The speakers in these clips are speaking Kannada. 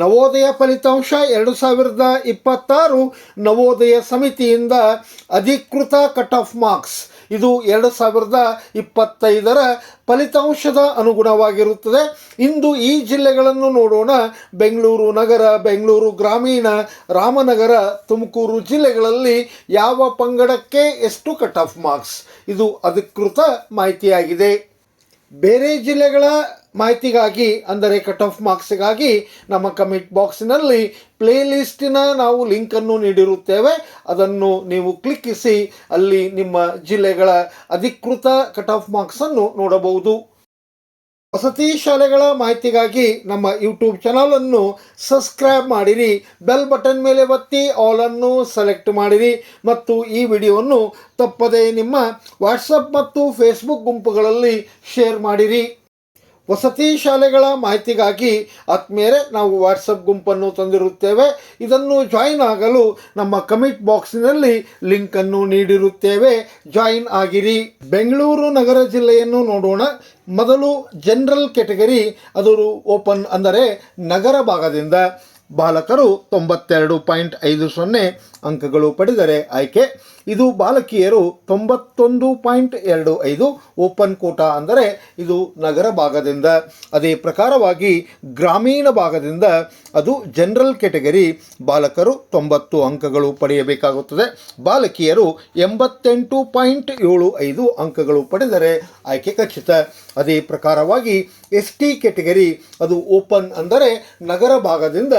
ನವೋದಯ ಫಲಿತಾಂಶ ಎರಡು ಸಾವಿರದ ಇಪ್ಪತ್ತಾರು ನವೋದಯ ಸಮಿತಿಯಿಂದ ಅಧಿಕೃತ ಕಟ್ ಆಫ್ ಮಾರ್ಕ್ಸ್. ಇದು ಎರಡು ಸಾವಿರದ ಇಪ್ಪತ್ತೈದರ ಫಲಿತಾಂಶದ ಅನುಗುಣವಾಗಿರುತ್ತದೆ. ಇಂದು ಈ ಜಿಲ್ಲೆಗಳನ್ನು ನೋಡೋಣ. ಬೆಂಗಳೂರು ನಗರ, ಬೆಂಗಳೂರು ಗ್ರಾಮೀಣ, ರಾಮನಗರ, ತುಮಕೂರು ಜಿಲ್ಲೆಗಳಲ್ಲಿ ಯಾವ ಪಂಗಡಕ್ಕೆ ಎಷ್ಟು ಕಟ್ ಆಫ್ ಮಾರ್ಕ್ಸ್? ಇದು ಅಧಿಕೃತ ಮಾಹಿತಿಯಾಗಿದೆ. ಬೇರೆ ಜಿಲ್ಲೆಗಳ ಮಾಹಿತಿಗಾಗಿ, ಅಂದರೆ ಕಟ್ ಆಫ್ ಮಾರ್ಕ್ಸ್ಗಾಗಿ ನಮ್ಮ ಕಮೆಂಟ್ ಬಾಕ್ಸ್ನಲ್ಲಿ ಪ್ಲೇ ಲಿಸ್ಟಿನ ನಾವು ಲಿಂಕನ್ನು ನೀಡಿರುತ್ತೇವೆ. ಅದನ್ನು ನೀವು ಕ್ಲಿಕ್ಕಿಸಿ, ಅಲ್ಲಿ ನಿಮ್ಮ ಜಿಲ್ಲೆಗಳ ಅಧಿಕೃತ ಕಟ್ ಆಫ್ ಮಾರ್ಕ್ಸನ್ನು ನೋಡಬಹುದು. ವಸತಿ ಶಾಲೆಗಳ ಮಾಹಿತಿಗಾಗಿ ನಮ್ಮ ಯೂಟ್ಯೂಬ್ ಚಾನಲನ್ನು ಸಬ್ಸ್ಕ್ರೈಬ್ ಮಾಡಿರಿ ಬೆಲ್ ಬಟನ್ ಮೇಲೆ ಒತ್ತಿ ಆಲನ್ನು ಸೆಲೆಕ್ಟ್ ಮಾಡಿರಿ ಮತ್ತು ಈ ವಿಡಿಯೋವನ್ನು ತಪ್ಪದೇ ನಿಮ್ಮ ವಾಟ್ಸಪ್ ಮತ್ತು ಫೇಸ್ಬುಕ್ ಗುಂಪುಗಳಲ್ಲಿ ಶೇರ್ ಮಾಡಿರಿ. ವಸತಿ ಶಾಲೆಗಳ ಮಾಹಿತಿಗಾಗಿ ಆತ್ಮೀಯರೇ, ನಾವು ವಾಟ್ಸಪ್ ಗುಂಪನ್ನು ತಂದಿರುತ್ತೇವೆ. ಇದನ್ನು ಜಾಯಿನ್ ಆಗಲು ನಮ್ಮ ಕಮಿಟ್ ಬಾಕ್ಸಿನಲ್ಲಿ ಲಿಂಕನ್ನು ನೀಡಿರುತ್ತೇವೆ. ಜಾಯಿನ್ ಆಗಿರಿ. ಬೆಂಗಳೂರು ನಗರ ಜಿಲ್ಲೆಯನ್ನು ನೋಡೋಣ. ಮೊದಲು ಜನರಲ್ ಕೆಟಗರಿ ಅದು ಓಪನ್ ಅಂದರೆ ನಗರ ಭಾಗದಿಂದ. ಬಾಲಕರು ತೊಂಬತ್ತೆರಡು ಪಾಯಿಂಟ್ ಐದು ಸೊನ್ನೆ ಅಂಕಗಳು ಪಡೆದರೆ ಆಯ್ಕೆ. ಇದು ಬಾಲಕಿಯರು ತೊಂಬತ್ತೊಂದು ಪಾಯಿಂಟ್ ಎರಡು ಐದು ಓಪನ್ ಕೋಟಾ ಅಂದರೆ ಇದು ನಗರ ಭಾಗದಿಂದ. ಅದೇ ಪ್ರಕಾರವಾಗಿ ಗ್ರಾಮೀಣ ಭಾಗದಿಂದ ಅದು ಜನರಲ್ ಕೆಟಗರಿ ಬಾಲಕರು ತೊಂಬತ್ತು ಅಂಕಗಳು ಪಡೆಯಬೇಕಾಗುತ್ತದೆ. ಬಾಲಕಿಯರು ಎಂಬತ್ತೆಂಟು ಪಾಯಿಂಟ್ ಏಳು ಐದು ಅಂಕಗಳು ಪಡೆದರೆ ಆಯ್ಕೆ ಖಚಿತ. ಅದೇ ಪ್ರಕಾರವಾಗಿ ಎಸ್ ಟಿ ಕೆಟಗರಿ ಅದು ಓಪನ್ ಅಂದರೆ ನಗರ ಭಾಗದಿಂದ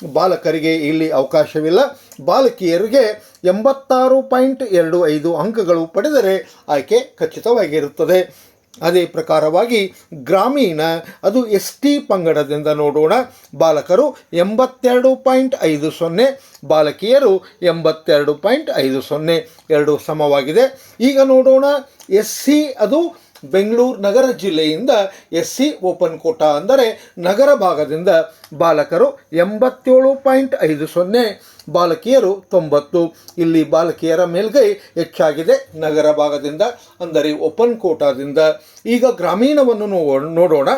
ಬಾಲಕರಿಗೆ ಇಲ್ಲಿ ಅವಕಾಶವಿಲ್ಲ. ಬಾಲಕಿಯರಿಗೆ ಎಂಬತ್ತಾರು ಪಾಯಿಂಟ್ ಎರಡು ಐದು ಅಂಕಗಳು ಪಡೆದರೆ ಆಯ್ಕೆ ಖಚಿತವಾಗಿರುತ್ತದೆ. ಅದೇ ಪ್ರಕಾರವಾಗಿ ಗ್ರಾಮೀಣ ಅದು ಎಸ್ ಟಿ ಪಂಗಡದಿಂದ ನೋಡೋಣ. ಬಾಲಕರು ಎಂಬತ್ತೆರಡು ಪಾಯಿಂಟ್ ಐದು ಸೊನ್ನೆ, ಬಾಲಕಿಯರು ಎಂಬತ್ತೆರಡು ಪಾಯಿಂಟ್ ಐದು ಸೊನ್ನೆ. ಎರಡು ಸಮವಾಗಿದೆ. ಈಗ ನೋಡೋಣ ಎಸ್ ಸಿ ಅದು ಬೆಂಗಳೂರು ನಗರ ಜಿಲ್ಲೆಯಿಂದ ಎಸ್ ಸಿ ಓಪನ್ ಕೋಟಾ ಅಂದರೆ ನಗರ ಭಾಗದಿಂದ ಬಾಲಕರು ಎಂಬತ್ತೇಳು ಪಾಯಿಂಟ್ ಐದು ಸೊನ್ನೆ, ಬಾಲಕಿಯರು ತೊಂಬತ್ತು. ಇಲ್ಲಿ ಬಾಲಕಿಯರ ಮೇಲ್ಗೈ ಹೆಚ್ಚಾಗಿದೆ ನಗರ ಭಾಗದಿಂದ, ಅಂದರೆ ಓಪನ್ ಕೋಟಾದಿಂದ. ಈಗ ಗ್ರಾಮೀಣವನ್ನು ನೋಡೋಣ.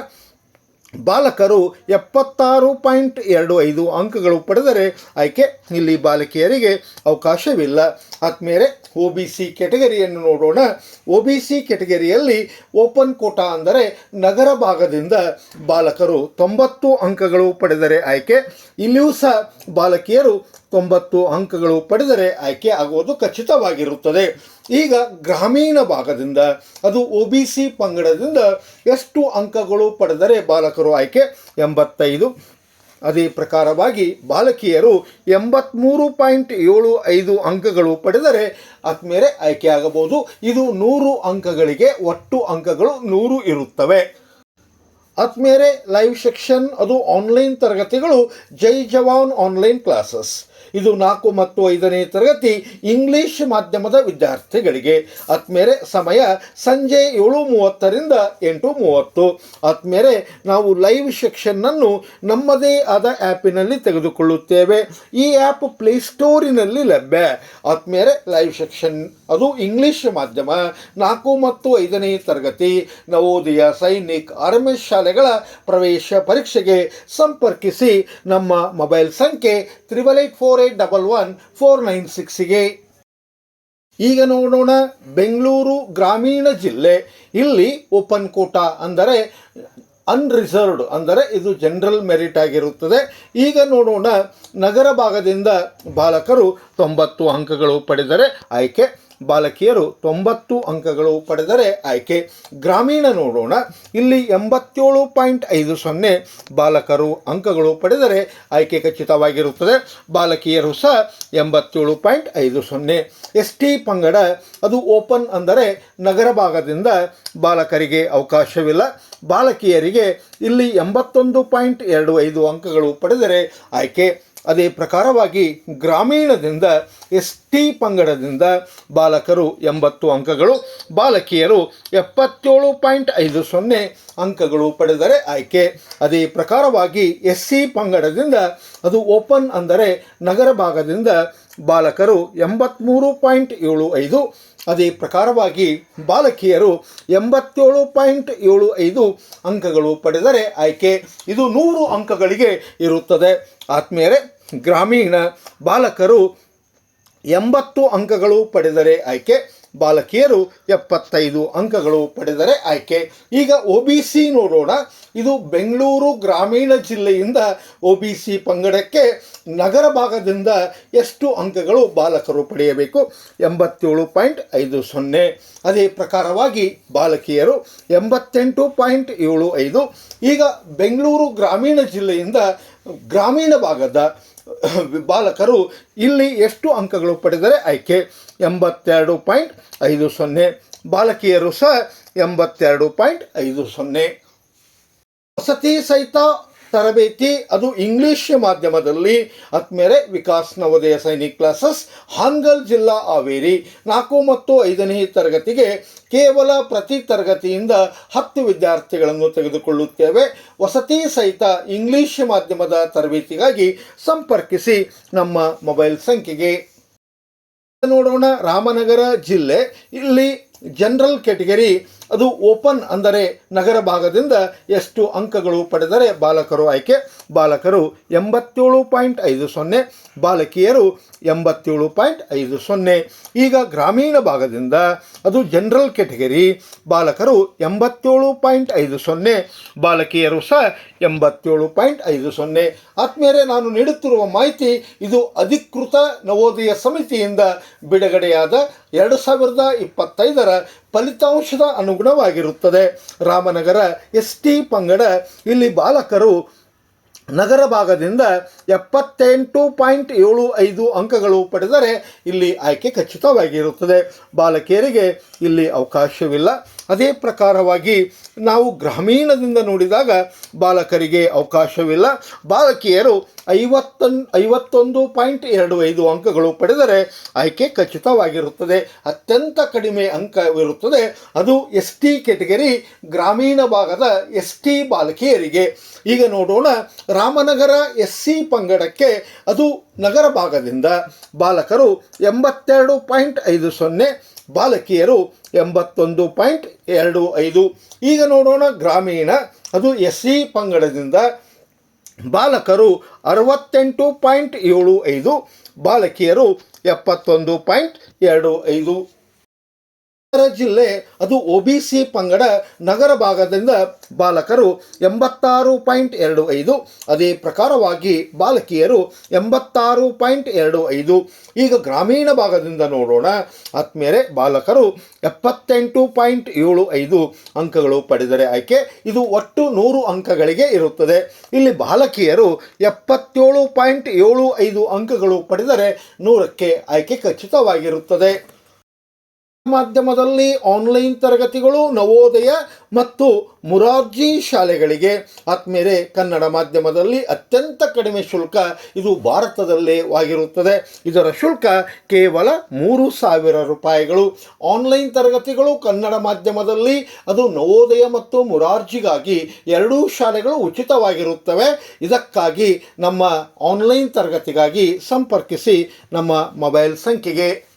ಬಾಲಕರು ಎಪ್ಪತ್ತಾರು ಪಾಯಿಂಟ್ ಎರಡು ಐದು ಅಂಕಗಳು ಪಡೆದರೆ ಆಯ್ಕೆ ಇಲ್ಲಿ ಬಾಲಕಿಯರಿಗೆ ಅವಕಾಶವಿಲ್ಲ. ಆದ್ಮೇಲೆ ಒ ಬಿ ಸಿ ಕೆಟಗರಿಯನ್ನು ನೋಡೋಣ. ಒ ಬಿ ಸಿ ಕೆಟಗರಿಯಲ್ಲಿ ಓಪನ್ ಕೋಟಾ ಅಂದರೆ ನಗರ ಭಾಗದಿಂದ ಬಾಲಕರು ತೊಂಬತ್ತು ಅಂಕಗಳು ಪಡೆದರೆ ಆಯ್ಕೆ. ಇಲ್ಲಿಯೂ ಸಹ ಬಾಲಕಿಯರು ತೊಂಬತ್ತು ಅಂಕಗಳು ಪಡೆದರೆ ಆಯ್ಕೆ ಆಗುವುದು ಖಚಿತವಾಗಿರುತ್ತದೆ. ಈಗ ಗ್ರಾಮೀಣ ಭಾಗದಿಂದ ಅದು ಒ ಬಿ ಸಿ ಪಂಗಡದಿಂದ ಎಷ್ಟು ಅಂಕಗಳು ಪಡೆದರೆ ಬಾಲಕರು ಆಯ್ಕೆ? ಎಂಬತ್ತೈದು. ಅದೇ ಪ್ರಕಾರವಾಗಿ ಬಾಲಕಿಯರು ಎಂಬತ್ತ್ಮೂರು ಪಾಯಿಂಟ್ ಏಳು ಐದು ಅಂಕಗಳು ಪಡೆದರೆ ಅತ್ಮೇರೆ ಆಯ್ಕೆ ಆಗಬಹುದು ಇದು ನೂರು ಅಂಕಗಳಿಗೆ ಒಟ್ಟು ಅಂಕಗಳು ನೂರು ಇರುತ್ತವೆ. ಆತ್ಮೇಲೆ ಲೈವ್ ಸೆಕ್ಷನ್, ಅದು ಆನ್ಲೈನ್ ತರಗತಿಗಳು, ಜೈ ಜವಾನ್ ಆನ್ಲೈನ್ ಕ್ಲಾಸಸ್. ಇದು ನಾಲ್ಕು ಮತ್ತು ಐದನೇ ತರಗತಿ ಇಂಗ್ಲಿಷ್ ಮಾಧ್ಯಮದ ವಿದ್ಯಾರ್ಥಿಗಳಿಗೆ. ಆತ್ಮೇಲೆ ಸಮಯ ಸಂಜೆ ಏಳು ಮೂವತ್ತರಿಂದ ಎಂಟು ಮೂವತ್ತು ಆದ್ಮೇಲೆ ನಾವು ಲೈವ್ ಸೆಕ್ಷನ್ನನ್ನು ನಮ್ಮದೇ ಆದ ಆ್ಯಪಿನಲ್ಲಿ ತೆಗೆದುಕೊಳ್ಳುತ್ತೇವೆ. ಈ ಆ್ಯಪ್ ಪ್ಲೇಸ್ಟೋರಿನಲ್ಲಿ ಲಭ್ಯ. ಆದ್ಮೇಲೆ ಲೈವ್ ಸೆಕ್ಷನ್ ಅದು ಇಂಗ್ಲಿಷ್ ಮಾಧ್ಯಮ. ನಾಲ್ಕು ಮತ್ತು ಐದನೇ ತರಗತಿ. ನವೋದಯ ಸೈನಿಕ್ ಆರ್ಮಿ ಶಾಲೆಗಳ ಪ್ರವೇಶ ಪರೀಕ್ಷೆಗೆ ಸಂಪರ್ಕಿಸಿ ನಮ್ಮ ಮೊಬೈಲ್ ಸಂಖ್ಯೆ triple eight four eight double one four nine ಸಿಕ್ಸಿಗೆ ಈಗ ನೋಡೋಣ ಬೆಂಗಳೂರು ಗ್ರಾಮೀಣ ಜಿಲ್ಲೆ ಇಲ್ಲಿ ಓಪನ್ ಕೋಟಾ ಅಂದರೆ ಅನ್ರಿಸರ್ವ್ಡ್ ಅಂದರೆ ಇದು ಜನರಲ್ ಮೆರಿಟ್ ಆಗಿರುತ್ತದೆ ಈಗ ನೋಡೋಣ ನಗರ ಭಾಗದಿಂದ ಬಾಲಕರು ತೊಂಬತ್ತು ಅಂಕಗಳು ಪಡೆದರೆ ಆಯ್ಕೆ ಬಾಲಕಿಯರು ತೊಂಬತ್ತು ಅಂಕಗಳು ಪಡೆದರೆ ಆಯ್ಕೆ. ಗ್ರಾಮೀಣ ನೋಡೋಣ. ಇಲ್ಲಿ ಎಂಬತ್ತೇಳು ಪಾಯಿಂಟ್ ಐದು ಸೊನ್ನೆ ಬಾಲಕರು ಅಂಕಗಳು ಪಡೆದರೆ ಆಯ್ಕೆ ಖಚಿತವಾಗಿರುತ್ತದೆ. ಬಾಲಕಿಯರು ಸಹ ಎಂಬತ್ತೇಳು ಪಾಯಿಂಟ್ ಐದು ಸೊನ್ನೆ. ಎಸ್ ಟಿ ಪಂಗಡ, ಅದು ಓಪನ್ ಅಂದರೆ ನಗರ ಭಾಗದಿಂದ ಬಾಲಕರಿಗೆ ಅವಕಾಶವಿಲ್ಲ. ಬಾಲಕಿಯರಿಗೆ ಇಲ್ಲಿ ಎಂಬತ್ತೊಂದು ಪಾಯಿಂಟ್ ಎರಡು ಐದು ಅಂಕಗಳು ಪಡೆದರೆ ಆಯ್ಕೆ. ಅದೇ ಪ್ರಕಾರವಾಗಿ ಗ್ರಾಮೀಣದಿಂದ ಎಸ್ ಟಿ ಪಂಗಡದಿಂದ ಬಾಲಕರು ಎಂಬತ್ತು ಅಂಕಗಳು, ಬಾಲಕಿಯರು ಎಪ್ಪತ್ತೇಳು ಪಾಯಿಂಟ್ ಐದು ಸೊನ್ನೆ ಅಂಕಗಳು ಪಡೆದರೆ ಆಯ್ಕೆ. ಅದೇ ಪ್ರಕಾರವಾಗಿ ಎಸ್ ಸಿ ಪಂಗಡದಿಂದ ಅದು ಓಪನ್ ಅಂದರೆ ನಗರ ಭಾಗದಿಂದ ಬಾಲಕರು ಎಂಬತ್ತ್ಮೂರು ಪಾಯಿಂಟ್ ಏಳು ಐದು, ಅದೇ ಪ್ರಕಾರವಾಗಿ ಬಾಲಕಿಯರು ಎಂಬತ್ತೇಳು ಪಾಯಿಂಟ್ ಏಳು ಐದು ಅಂಕಗಳು ಪಡೆದರೆ ಆಯ್ಕೆ. ಇದು ನೂರು ಅಂಕಗಳಿಗೆ ಇರುತ್ತದೆ. ಆತ್ಮೀಯರೇ ಗ್ರಾಮೀಣ ಬಾಲಕರು ಎಂಬತ್ತು ಅಂಕಗಳು ಪಡೆದರೆ ಆಯ್ಕೆ, ಬಾಲಕಿಯರು ಎಪ್ಪತ್ತೈದು ಅಂಕಗಳು ಪಡೆದರೆ ಆಯ್ಕೆ. ಈಗ ಒ ಬಿ ಸಿ ನೋಡೋಣ. ಇದು ಬೆಂಗಳೂರು ಗ್ರಾಮೀಣ ಜಿಲ್ಲೆಯಿಂದ ಒ ಬಿ ಸಿ ಪಂಗಡಕ್ಕೆ ನಗರ ಭಾಗದಿಂದ ಎಷ್ಟು ಅಂಕಗಳು ಬಾಲಕರು ಪಡೆಯಬೇಕು? ಎಂಬತ್ತೇಳು ಪಾಯಿಂಟ್ ಐದು ಸೊನ್ನೆ. ಅದೇ ಪ್ರಕಾರವಾಗಿ ಬಾಲಕಿಯರು ಎಂಬತ್ತೆಂಟು ಪಾಯಿಂಟ್ ಏಳು ಐದು. ಈಗ ಬೆಂಗಳೂರು ಗ್ರಾಮೀಣ ಜಿಲ್ಲೆಯಿಂದ ಗ್ರಾಮೀಣ ಭಾಗದ ಬಾಲಕರು ಇಲ್ಲಿ ಎಷ್ಟು ಅಂಕಗಳು ಪಡೆದರೆ ಆಯ್ಕೆ? ಎಂಬತ್ತೆರಡು ಪಾಯಿಂಟ್ ಐದು ಸೊನ್ನೆ. ಬಾಲಕಿಯರು ಸಹ ಎಂಬತ್ತೆರಡು ಪಾಯಿಂಟ್ ಐದು ಸೊನ್ನೆ. ವಸತಿ ಸಹಿತ ತರಬೇತಿ, ಅದು ಇಂಗ್ಲಿಷ್ ಮಾಧ್ಯಮದಲ್ಲಿ ಅತ್ಮೇರೆ ವಿಕಾಸ್ ನವೋದಯ ಸೈನಿಕ್ ಕ್ಲಾಸಸ್, ಹಾನ್ಗಲ್ ಜಿಲ್ಲಾ ಹಾವೇರಿ. ನಾಲ್ಕು ಮತ್ತು ಐದನೇ ತರಗತಿಗೆ ಕೇವಲ ಪ್ರತಿ ತರಗತಿಯಿಂದ ಹತ್ತು ವಿದ್ಯಾರ್ಥಿಗಳನ್ನು ತೆಗೆದುಕೊಳ್ಳುತ್ತೇವೆ. ವಸತಿ ಸಹಿತ ಇಂಗ್ಲಿಷ್ ಮಾಧ್ಯಮದ ತರಬೇತಿಗಾಗಿ ಸಂಪರ್ಕಿಸಿ ನಮ್ಮ ಮೊಬೈಲ್ ಸಂಖ್ಯೆಗೆ. ನೋಡೋಣ, ರಾಮನಗರ ಜಿಲ್ಲೆ, ಇಲ್ಲಿ ಜನರಲ್ ಕ್ಯಾಟಗರಿ, ಅದು ಓಪನ್ ಅಂದರೆ ನಗರ ಭಾಗದಿಂದ ಎಷ್ಟು ಅಂಕಗಳು ಪಡೆದರೆ ಬಾಲಕರು ಆಯ್ಕೆ? ಬಾಲಕರು ಎಂಬತ್ತೇಳು ಪಾಯಿಂಟ್ ಐದು ಸೊನ್ನೆ, ಬಾಲಕಿಯರು ಎಂಬತ್ತೇಳು ಪಾಯಿಂಟ್ ಐದು ಸೊನ್ನೆ. ಈಗ ಗ್ರಾಮೀಣ ಭಾಗದಿಂದ ಅದು ಜನರಲ್ ಕೆಟಗರಿ ಬಾಲಕರು ಎಂಬತ್ತೇಳು ಪಾಯಿಂಟ್ ಐದು ಸೊನ್ನೆ, ಬಾಲಕಿಯರು ಸಹ ಎಂಬತ್ತೇಳು ಪಾಯಿಂಟ್ ಐದು ಸೊನ್ನೆ. ಆತ್ಮೀಯರೇ, ನಾನು ನೀಡುತ್ತಿರುವ ಮಾಹಿತಿ ಇದು ಅಧಿಕೃತ ನವೋದಯ ಸಮಿತಿಯಿಂದ ಬಿಡುಗಡೆಯಾದ ಎರಡು ಸಾವಿರದ ಇಪ್ಪತ್ತೈದರ ಫಲಿತಾಂಶದ ಅನುಗುಣವಾಗಿರುತ್ತದೆ. ರಾಮನಗರ ಎಸ್ ಟಿ ಪಂಗಡ, ಇಲ್ಲಿ ಬಾಲಕರು ನಗರ ಭಾಗದಿಂದ ಎಪ್ಪತ್ತೆಂಟು ಪಾಯಿಂಟ್ ಏಳು ಐದು ಅಂಕಗಳು ಪಡೆದರೆ ಇಲ್ಲಿ ಆಯ್ಕೆ ಖಚಿತವಾಗಿರುತ್ತದೆ. ಬಾಲಕಿಯರಿಗೆ ಇಲ್ಲಿ ಅವಕಾಶವಿಲ್ಲ. ಅದೇ ಪ್ರಕಾರವಾಗಿ ನಾವು ಗ್ರಾಮೀಣದಿಂದ ನೋಡಿದಾಗ ಬಾಲಕರಿಗೆ ಅವಕಾಶವಿಲ್ಲ. ಬಾಲಕಿಯರು ಐವತ್ತೊಂದು ಐವತ್ತೊಂದು ಪಾಯಿಂಟ್ ಎರಡು ಐದು ಅಂಕಗಳು ಪಡೆದರೆ ಆಯ್ಕೆ ಖಚಿತವಾಗಿರುತ್ತದೆ. ಅತ್ಯಂತ ಕಡಿಮೆ ಅಂಕವಿರುತ್ತದೆ. ಅದು ಎಸ್ ಟಿ ಕೆಟಗರಿ ಗ್ರಾಮೀಣ ಭಾಗದ ಎಸ್ ಟಿ ಬಾಲಕಿಯರಿಗೆ. ಈಗ ನೋಡೋಣ, ರಾಮನಗರ ಎಸ್ ಸಿ ಪಂಗಡಕ್ಕೆ ಅದು ನಗರ ಭಾಗದಿಂದ. ಬಾಲಕರು ಎಂಬತ್ತೆರಡು ಪಾಯಿಂಟ್ ಐದು ಸೊನ್ನೆ ಬಾಲಕಿಯರು ಎಂಬತ್ತೊಂದು ಪಾಯಿಂಟ್ ಎರಡು ಐದು. ಈಗ ನೋಡೋಣ ಗ್ರಾಮೀಣ, ಅದು ಎಸ್ ಸಿ ಪಂಗಡದಿಂದ ಬಾಲಕರು ಅರವತ್ತೆಂಟು ಪಾಯಿಂಟ್ ಏಳು ಐದು, ಬಾಲಕಿಯರು ಎಪ್ಪತ್ತೊಂದು ಪಾಯಿಂಟ್ ಎರಡು ಐದು. ಜಿಲ್ಲೆ, ಅದು ಒ ಬಿ ಸಿ ಪಂಗಡ ನಗರ ಭಾಗದಿಂದ ಬಾಲಕರು ಎಂಬತ್ತಾರು ಪಾಯಿಂಟ್ ಎರಡು ಐದು, ಅದೇ ಪ್ರಕಾರವಾಗಿ ಬಾಲಕಿಯರು ಎಂಬತ್ತಾರು ಪಾಯಿಂಟ್ ಎರಡು ಐದು. ಈಗ ಗ್ರಾಮೀಣ ಭಾಗದಿಂದ ನೋಡೋಣ. ಆತ್ಮೇಲೆ ಬಾಲಕರು ಎಪ್ಪತ್ತೆಂಟು ಪಾಯಿಂಟ್ ಏಳು ಐದು ಅಂಕಗಳು ಪಡೆದರೆ ಆಯ್ಕೆ. ಇದು ಒಟ್ಟು ನೂರು ಅಂಕಗಳಿಗೆ ಇರುತ್ತದೆ. ಇಲ್ಲಿ ಬಾಲಕಿಯರು ಎಪ್ಪತ್ತೇಳು ಪಾಯಿಂಟ್ ಏಳು ಐದು ಅಂಕಗಳು ಪಡೆದರೆ ನೂರಕ್ಕೆ ಆಯ್ಕೆ ಖಚಿತವಾಗಿರುತ್ತದೆ. ಮಾಧ್ಯಮದಲ್ಲಿ ಆನ್ಲೈನ್ ತರಗತಿಗಳು, ನವೋದಯ ಮತ್ತು ಮುರಾರ್ಜಿ ಶಾಲೆಗಳಿಗೆ. ಆತ್ಮೇಲೆ ಕನ್ನಡ ಮಾಧ್ಯಮದಲ್ಲಿ ಅತ್ಯಂತ ಕಡಿಮೆ ಶುಲ್ಕ ಇದು ಭಾರತದಲ್ಲೇ ಆಗಿರುತ್ತದೆ. ಇದರ ಶುಲ್ಕ ಕೇವಲ ಮೂರು ಸಾವಿರ ರೂಪಾಯಿಗಳು. ಆನ್ಲೈನ್ ತರಗತಿಗಳು ಕನ್ನಡ ಮಾಧ್ಯಮದಲ್ಲಿ ಅದು ನವೋದಯ ಮತ್ತು ಮುರಾರ್ಜಿಗಾಗಿ ಎರಡೂ ಶಾಲೆಗಳು ಉಚಿತವಾಗಿರುತ್ತವೆ. ಇದಕ್ಕಾಗಿ ನಮ್ಮ ಆನ್ಲೈನ್ ತರಗತಿಗಾಗಿ ಸಂಪರ್ಕಿಸಿ ನಮ್ಮ ಮೊಬೈಲ್ ಸಂಖ್ಯೆಗೆ.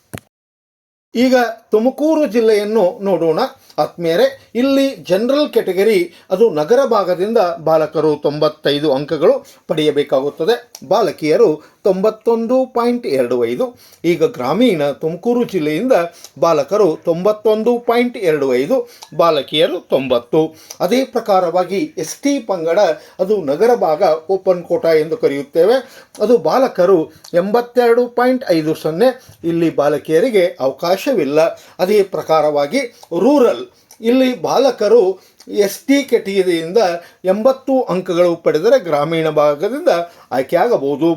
ಈಗ ತುಮಕೂರು ಜಿಲ್ಲೆಯನ್ನು ನೋಡೋಣ. ಆತ್ಮೀಯರೇ, ಇಲ್ಲಿ ಜನರಲ್ ಕೆಟಗರಿ ಅದು ನಗರ ಭಾಗದಿಂದ ಬಾಲಕರು ತೊಂಬತ್ತೈದು ಅಂಕಗಳು ಪಡೆಯಬೇಕಾಗುತ್ತದೆ. ಬಾಲಕಿಯರು ತೊಂಬತ್ತೊಂದು ಪಾಯಿಂಟ್ ಎರಡು ಐದು. ಈಗ ಗ್ರಾಮೀಣ ತುಮಕೂರು ಜಿಲ್ಲೆಯಿಂದ ಬಾಲಕರು ತೊಂಬತ್ತೊಂದು ಪಾಯಿಂಟ್ ಎರಡು ಐದು, ಬಾಲಕಿಯರು ತೊಂಬತ್ತು. ಅದೇ ಪ್ರಕಾರವಾಗಿ ಎಸ್ ಟಿ ಪಂಗಡ, ಅದು ನಗರ ಭಾಗ ಓಪನ್ ಕೋಟಾ ಎಂದು ಕರೆಯುತ್ತೇವೆ. ಅದು ಬಾಲಕರು ಎಂಬತ್ತೆರಡು ಪಾಯಿಂಟ್ ಐದು ಸೊನ್ನೆ. ಇಲ್ಲಿ ಬಾಲಕಿಯರಿಗೆ ಅವಕಾಶವಿಲ್ಲ. ಅದೇ ಪ್ರಕಾರವಾಗಿ ರೂರಲ್. ಇಲ್ಲಿ ಬಾಲಕರು ಎಸ್ ಟಿ ಕೆಟಗರಿಯಿಂದ ಎಂಬತ್ತು ಅಂಕಗಳು ಪಡೆದರೆ ಗ್ರಾಮೀಣ ಭಾಗದಿಂದ ಆಯ್ಕೆಯಾಗಬಹುದು.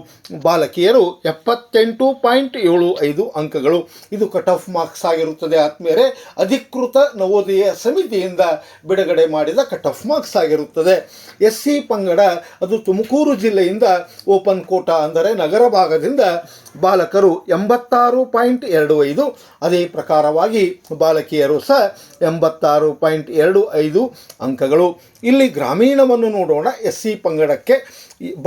ಬಾಲಕಿಯರು ಎಪ್ಪತ್ತೆಂಟು ಪಾಯಿಂಟ್ ಏಳು ಐದು ಅಂಕಗಳು. ಇದು ಕಟ್ ಆಫ್ ಮಾರ್ಕ್ಸ್ ಆಗಿರುತ್ತದೆ. ಆದ್ಮೇಲೆ ಅಧಿಕೃತ ನವೋದಯ ಸಮಿತಿಯಿಂದ ಬಿಡುಗಡೆ ಮಾಡಿದ ಕಟ್ ಆಫ್ ಮಾರ್ಕ್ಸ್ ಆಗಿರುತ್ತದೆ. ಎಸ್ ಸಿ ಪಂಗಡ, ಅದು ತುಮಕೂರು ಜಿಲ್ಲೆಯಿಂದ ಓಪನ್ ಕೋಟಾ ಅಂದರೆ ನಗರ ಭಾಗದಿಂದ ಬಾಲಕರು ಎಂಬತ್ತಾರು ಪಾಯಿಂಟ್ ಎರಡು ಐದು. ಅದೇ ಪ್ರಕಾರವಾಗಿ ಬಾಲಕಿಯರು ಸಹ ಎಂಬತ್ತಾರು ಪಾಯಿಂಟ್ ಎರಡು ಐದು ಅಂಕಗಳು. ಇಲ್ಲಿ ಗ್ರಾಮೀಣವನ್ನು ನೋಡೋಣ. ಎಸ್ ಸಿ ಪಂಗಡಕ್ಕೆ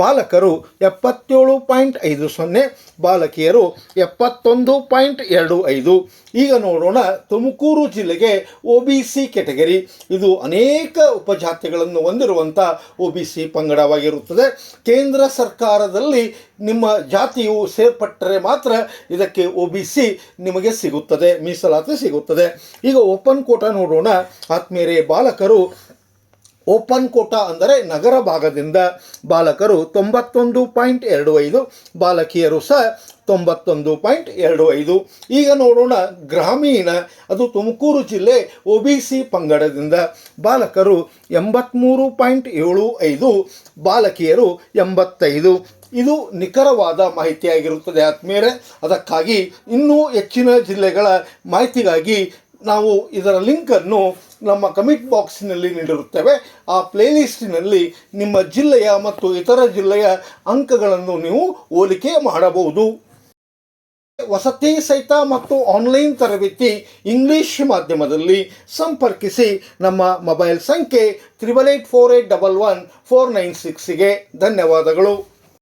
ಬಾಲಕರು ಎಪ್ಪತ್ತೇಳು ಪಾಯಿಂಟ್ ಐದು ಸೊನ್ನೆ, ಬಾಲಕಿಯರು ಎಪ್ಪತ್ತೊಂದು ಪಾಯಿಂಟ್ ಎರಡು ಐದು. ಈಗ ನೋಡೋಣ ತುಮಕೂರು ಜಿಲ್ಲೆಗೆ ಒ ಬಿ ಸಿ ಕೆಟಗರಿ ಇದು ಅನೇಕ ಉಪಜಾತಿಗಳನ್ನು ಹೊಂದಿರುವಂಥ ಒ ಬಿ ಸಿ ಪಂಗಡವಾಗಿರುತ್ತದೆ. ಕೇಂದ್ರ ಸರ್ಕಾರದಲ್ಲಿ ನಿಮ್ಮ ಜಾತಿಯು ಸೇರ್ಪಟ್ಟರೆ ಮಾತ್ರ ಇದಕ್ಕೆ ಒ ಬಿ ಸಿ ನಿಮಗೆ ಸಿಗುತ್ತದೆ, ಮೀಸಲಾತಿ ಸಿಗುತ್ತದೆ. ಈಗ ಓಪನ್ ಕೋಟ ನೋಡೋಣ. ಆತ್ಮೀಯರೇ, ಬಾಲಕರು ಓಪನ್ ಕೋಟಾ ಅಂದರೆ ನಗರ ಭಾಗದಿಂದ ಬಾಲಕರು ತೊಂಬತ್ತೊಂದು ಪಾಯಿಂಟ್ ಎರಡು ಐದು, ಬಾಲಕಿಯರು ಸಹ ತೊಂಬತ್ತೊಂದು ಪಾಯಿಂಟ್ ಎರಡು ಐದು. ಈಗ ನೋಡೋಣ ಗ್ರಾಮೀಣ, ಅದು ತುಮಕೂರು ಜಿಲ್ಲೆ ಒ ಬಿ ಸಿ ಪಂಗಡದಿಂದ ಬಾಲಕರು ಎಂಬತ್ತ್ಮೂರು ಪಾಯಿಂಟ್ ಏಳು ಐದು, ಬಾಲಕಿಯರು ಎಂಬತ್ತೈದು. ಇದು ನಿಖರವಾದ ಮಾಹಿತಿಯಾಗಿರುತ್ತದೆ ಆತ್ಮೀಯರೇ. ಅದಕ್ಕಾಗಿ ಇನ್ನೂ ಹೆಚ್ಚಿನ ಜಿಲ್ಲೆಗಳ ಮಾಹಿತಿಗಾಗಿ ನಾವು ಇದರ ಲಿಂಕನ್ನು ನಮ್ಮ ಕಮಿಟ್ ಬಾಕ್ಸ್ನಲ್ಲಿ ನೀಡಿರುತ್ತೇವೆ. ಆ ಪ್ಲೇಲಿಸ್ಟಿನಲ್ಲಿ ನಿಮ್ಮ ಜಿಲ್ಲೆಯ ಮತ್ತು ಇತರ ಜಿಲ್ಲೆಯ ಅಂಕಗಳನ್ನು ನೀವು ಹೋಲಿಕೆ ಮಾಡಬಹುದು. ವಸತಿ ಸಹಿತ ಮತ್ತು ಆನ್ಲೈನ್ ತರಬೇತಿ ಇಂಗ್ಲಿಷ್ ಮಾಧ್ಯಮದಲ್ಲಿ ಸಂಪರ್ಕಿಸಿ ನಮ್ಮ ಮೊಬೈಲ್ ಸಂಖ್ಯೆ triple eight four eight double one four nine ಸಿಕ್ಸಿಗೆ ಧನ್ಯವಾದಗಳು.